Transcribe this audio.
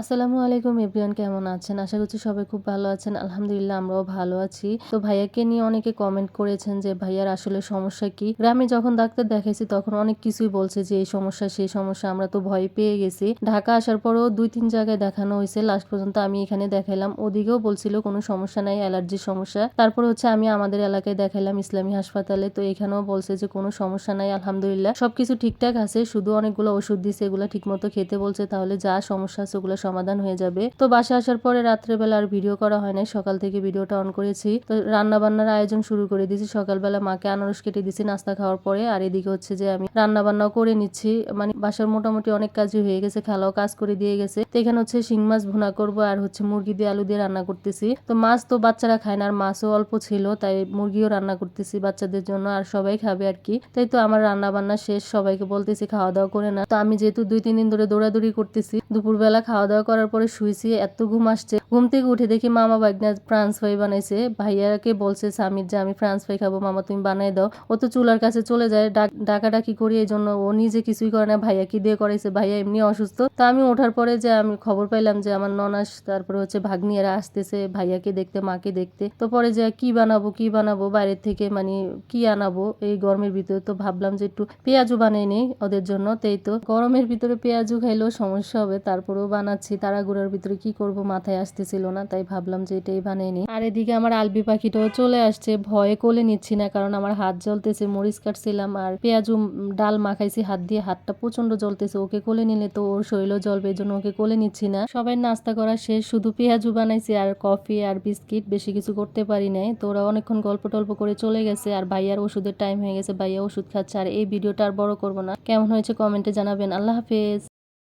আসসালামু আলাইকুম এভরিওয়ান, কেমন আছেন? আশা করছি সবাই খুব ভালো আছেন। আলহামদুলিল্লাহ, আমরাও ভালো আছি। তো ভাইয়াকে নিয়ে অনেকে কমেন্ট করেছেন যে, ভাইয়ার আসলে সমস্যা কি? গ্রামে যখন ডাক্তার দেখাইছি, তখন অনেক কিছুই বলছে যে, এই সমস্যা, সেই সমস্যা, আমরা তো ভয় পেয়ে গেছি। ঢাকা আসার পরেও দুই তিন জায়গায় দেখানো হয়েছে। লাস্ট পর্যন্ত আমি এখানে দেখাইলাম। ওদিকেও বলছিল, কোনো সমস্যা নাই অ্যালার্জির সমস্যা। তারপর হচ্ছে আমি আমাদের এলাকায় দেখাইলাম ইসলামী হাসপাতালে। তো এখানেও বলছে যে, কোনো সমস্যা নাই, আলহামদুলিল্লাহ। সবকিছু ঠিকঠাক আছে, শুধু অনেকগুলো ওষুধ দিছে, এগুলো ঠিকমতো খেতে বলছে। তাহলে যা সমস্যা আছে, ওগুলো সমাধান হয়ে যাবে। তো বাসা আসার পরে রাত্রেবেলা আর ভিডিও করা হয় নাই। সকাল থেকে ভিডিওটা অন করেছি। তো রান্না বান্নার আয়োজন শুরু করে দিয়েছি। সকালবেলা মাকে আনারস কেটে দিয়েছি নাস্তা খাওয়ার পরে। আর এদিকে হচ্ছে যে আমি রান্না বান্নাও করে নিচ্ছি। মানে বাসার মোটামুটি অনেক কাজই হয়ে গেছে। খালাও কাজ করে দিয়ে গেছে। তো এখানে হচ্ছে শিং মাছ ভুনা করব আর হচ্ছে মুরগি দিয়ে আলু দিয়ে রান্না করতেছি। তো মাছ তো বাচ্চারা খায় না, আর মাছও অল্প ছিল, তাই মুরগিও রান্না করতেছি বাচ্চাদের জন্য আর সবাই খাবে আর কি। তাই তো আমার রান্না বান্না শেষ, সবাইকে বলতেছি খাওয়া দাওয়া করে না তো আমি যেহেতু দুই, তিন দিন ধরে দৌড়াদৌড়ি করতেছি, দুপুরবেলা খাওয়া দাওয়া করার পরে শুয়েছি এত ঘুম আসছে। ঘুম থেকে উঠে দেখি মামা বাগনা ফ্রান্স ফ্রাই বানাইছে। ভাইয়াকে বলছে স্বামীর যে আমি ফ্রান্স ফ্রাই খাব, মামা তুমি বানাই দাও। ও তো চুলার কাছে চলে যায়, ডাক- ডাকাডাকি করি এই জন্য ও নিজে কিছুই করে না। ভাইয়া কি দিয়ে করাইছে? ভাইয়া এমনি অসুস্থ। তা আমি ওঠার পরে যে আমি খবর পাইলাম যে আমার ননাস, তারপরে হচ্ছে ভাগ্নিয়েরা আসতেছে ভাইয়াকে দেখতে, মাকে দেখতে। তো পরে যে কি বানাবো কি বানাবো, বাইরের থেকে মানে কি আনাবো, এই গরমের ভিতরে তো ভাবলাম যে একটু পেঁয়াজু বানিয়ে নেই ওদের জন্য। তাই তো গরমের ভিতরে পেঁয়াজু খাইলেও সমস্যা হবে, তারপরেও বানাচ্ছি। তারা তারাগুড়ার ভিতরে কি করব, মাথায় আসতেছিল না, তাই ভাবলাম যে এটাই বানিয়ে আর এদিকে আমার আলবি পাখিটাও চলে আসছে, ভয়ে কোলে নিচ্ছি না, কারণ আমার হাত জ্বলতেছে, মরিচ কাটছিলাম আর পেঁয়াজু ডাল মাখাইছি, হাত দিয়ে হাতটা প্রচণ্ড জ্বলতেছে, ওকে কোলে নিলে তো ওর শরীরও জ্বলবে, এই জন্য ওকে কোলে নিচ্ছি না। সবাই নাস্তা করা শেষ, শুধু পেঁয়াজু বানাইছি আর কফি আর বিস্কিট, বেশি কিছু করতে পারি নাই। তো ওরা অনেকক্ষণ গল্প টল্প করে চলে গেছে আর ভাইয়ার ওষুধের টাইম হয়ে গেছে, ভাইয়া ওষুধ খাচ্ছে আর এই ভিডিওটা আর বড় করব না। কেমন হয়েছে কমেন্টে জানাবেন, আল্লাহ হাফেজ।